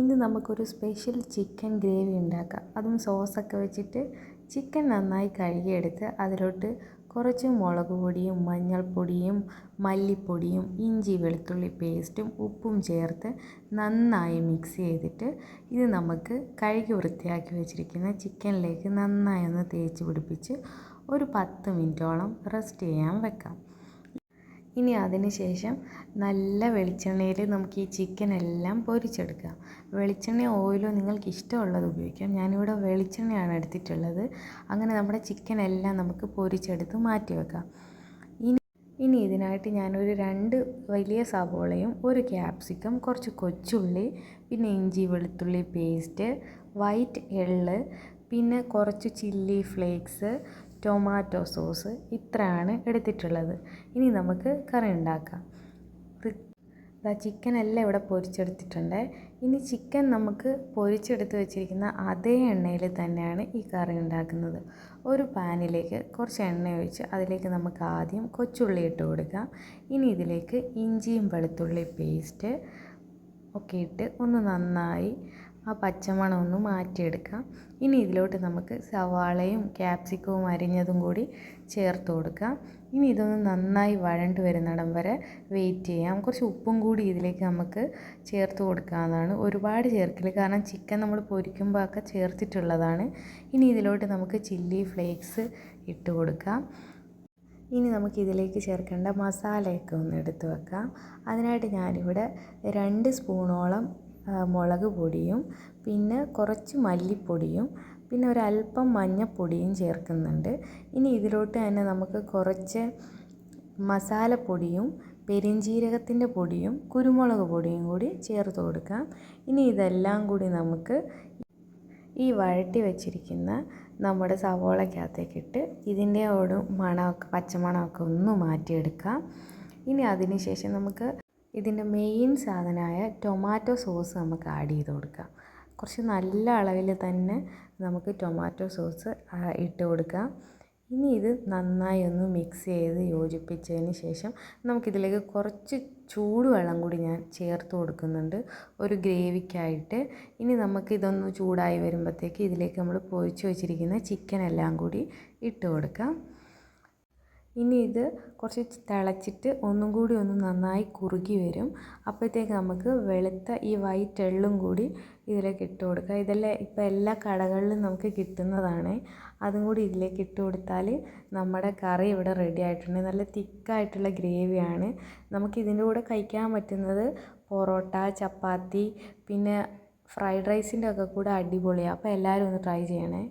ഇന്ന് നമുക്കൊരു special chicken gravy ഉണ്ടാക്കാം. അതും സോസൊക്കെ വെച്ചിട്ട് ചിക്കൻ നന്നായി കഴുകിയെടുത്ത് അതിലോട്ട് കുറച്ച് മുളക് പൊടിയും മഞ്ഞൾപ്പൊടിയും മല്ലിപ്പൊടിയും ഇഞ്ചി വെളുത്തുള്ളി പേസ്റ്റും ഉപ്പും ചേർത്ത് നന്നായി മിക്സ് ചെയ്തിട്ട് ഇത് നമുക്ക് കഴുകി വൃത്തിയാക്കി വെച്ചിരിക്കുന്ന ചിക്കനിലേക്ക് നന്നായി ഒന്ന് തേച്ച് പിടിപ്പിച്ച് ഒരു പത്ത് മിനിറ്റോളം റെസ്റ്റ് ചെയ്യാൻ വെക്കാം. ഇനി അതിന് ശേഷം നല്ല വെളിച്ചെണ്ണയിൽ നമുക്ക് ഈ ചിക്കൻ എല്ലാം പൊരിച്ചെടുക്കാം. വെളിച്ചെണ്ണ ഓയിലോ നിങ്ങൾക്ക് ഇഷ്ടമുള്ളത് ഉപയോഗിക്കാം. ഞാനിവിടെ വെളിച്ചെണ്ണയാണ് എടുത്തിട്ടുള്ളത്. അങ്ങനെ നമ്മുടെ ചിക്കൻ എല്ലാം നമുക്ക് പൊരിച്ചെടുത്ത് മാറ്റി വെക്കാം. ഇനി ഇനി ഇതിനായിട്ട് ഞാനൊരു രണ്ട് വലിയ സവോളയും ഒരു ക്യാപ്സിക്കം കുറച്ച് കൊച്ചുള്ളി പിന്നെ ഇഞ്ചി വെളുത്തുള്ളി പേസ്റ്റ് വൈറ്റ് എള്ള് പിന്നെ കുറച്ച് ചില്ലി ഫ്ലേക്സ് ടൊമാറ്റോ സോസ് ഇത്രയാണ് എടുത്തിട്ടുള്ളത്. ഇനി നമുക്ക് കറി ഉണ്ടാക്കാം. ഇതാ ചിക്കൻ എല്ലാം ഇവിടെ പൊരിച്ചെടുത്തിട്ടുണ്ട്. ഇനി ചിക്കൻ നമുക്ക് പൊരിച്ചെടുത്ത് വെച്ചിരിക്കുന്ന അതേ എണ്ണയിൽ തന്നെയാണ് ഈ കറി ഉണ്ടാക്കുന്നത്. ഒരു പാനിലേക്ക് കുറച്ച് എണ്ണ ഒഴിച്ച് അതിലേക്ക് നമുക്ക് ആദ്യം കൊച്ചുള്ളി ഇട്ട് കൊടുക്കാം. ഇനി ഇതിലേക്ക് ഇഞ്ചിയും വെളുത്തുള്ളി പേസ്റ്റ് ഒക്കെ ഇട്ട് ഒന്ന് നന്നായി ആ പച്ചമണം ഒന്ന് മാറ്റിയെടുക്കാം ഇനി ഇതിലോട്ട് നമുക്ക് സവാളയും ക്യാപ്സിക്കവും അരിഞ്ഞതും കൂടി ചേർത്ത് കൊടുക്കാം ഇനി ഇതൊന്ന് നന്നായി വഴണ്ട് വരുന്നിടം വരെ വെയിറ്റ് ചെയ്യാം. കുറച്ച് ഉപ്പും കൂടി ഇതിലേക്ക് നമുക്ക് ചേർത്ത് കൊടുക്കാവുന്നതാണ്. ഒരുപാട് ചേർക്കില്ല. കാരണം ചിക്കൻ നമ്മൾ പൊരിക്കുമ്പോൾ ഒക്കെ ചേർത്തിട്ടുള്ളതാണ്. ഇനി ഇതിലോട്ട് നമുക്ക് ചില്ലി ഫ്ലേക്സ് ഇട്ട് കൊടുക്കാം. ഇനി നമുക്ക് ഇതിലേക്ക് ചേർക്കേണ്ട മസാലയൊക്കെ ഒന്ന് എടുത്ത് വെക്കാം. അതിനായിട്ട് ഞാനിവിടെ രണ്ട് സ്പൂണോളം മുളക് പൊടിയും പിന്നെ കുറച്ച് മല്ലിപ്പൊടിയും പിന്നെ ഒരല്പം മഞ്ഞൾപ്പൊടിയും ചേർക്കുന്നുണ്ട്. ഇനി ഇതിലോട്ട് തന്നെ നമുക്ക് കുറച്ച് മസാലപ്പൊടിയും പെരിഞ്ജീരകത്തിന്റെ പൊടിയും കുരുമുളക് പൊടിയും കൂടി ചേർത്ത് കൊടുക്കാം. ഇനി ഇതെല്ലാം കൂടി നമുക്ക് ഈ വഴറ്റി വെച്ചിരിക്കുന്ന നമ്മുടെ സവോളയ്ക്കകത്തേക്ക് ഇട്ട് ഇതിന്റെ ഒരു മണമൊക്കെ പച്ചമണമൊക്കെ ഒന്ന് മാറ്റിയെടുക്കാം. ഇനി അതിന് ശേഷം നമുക്ക് ഇതിന്റെ മെയിൻ സാധനമായ ടൊമാറ്റോ സോസ് നമുക്ക് ആഡ് ചെയ്ത് കൊടുക്കാം. കുറച്ച് നല്ല അളവിൽ തന്നെ നമുക്ക് ടൊമാറ്റോ സോസ് ഇട്ട് കൊടുക്കാം. ഇനി ഇത് നന്നായി ഒന്ന് മിക്സ് ചെയ്ത് യോജിപ്പിച്ചതിന് ശേഷം നമുക്കിതിലേക്ക് കുറച്ച് ചൂടുവെള്ളം കൂടി ഞാൻ ചേർത്ത് കൊടുക്കുന്നുണ്ട്. ഒരു ഗ്രേവിക്കായിട്ട്. ഇനി നമുക്ക് ഇതൊന്ന് ചൂടായി വരുമ്പോഴത്തേക്ക് ഇതിലേക്ക് നമ്മൾ പൊരിച്ച് വെച്ചിരിക്കുന്ന ചിക്കൻ എല്ലാം കൂടി ഇട്ട് കൊടുക്കാം. ഇനി ഇത് കുറച്ച് തിളച്ചിട്ട് ഒന്നും കൂടി ഒന്ന് നന്നായി കുറുകി വരും. അപ്പോഴത്തേക്ക് നമുക്ക് വെളുത്ത ഈ വൈറ്റ് എള്ളും കൂടി ഇതിലേക്ക് ഇട്ട് കൊടുക്കുക ഇതെല്ലാം ഇപ്പോൾ എല്ലാ കടകളിലും നമുക്ക് കിട്ടുന്നതാണ്. അതും കൂടി ഇതിലേക്ക് ഇട്ട് കൊടുത്താൽ നമ്മുടെ കറി ഇവിടെ റെഡി ആയിട്ടുണ്ട്. നല്ല തിക്കായിട്ടുള്ള ഗ്രേവിയാണ് നമുക്ക് ഇതിന്റെ കൂടെ കഴിക്കാൻ പറ്റുന്നത് പൊറോട്ട ചപ്പാത്തി പിന്നെ ഫ്രൈഡ് റൈസിന്റെ ഒക്കെ കൂടെ അടിപൊളിയാണ് അപ്പോൾ എല്ലാവരും ഒന്ന് ട്രൈ ചെയ്യണേ.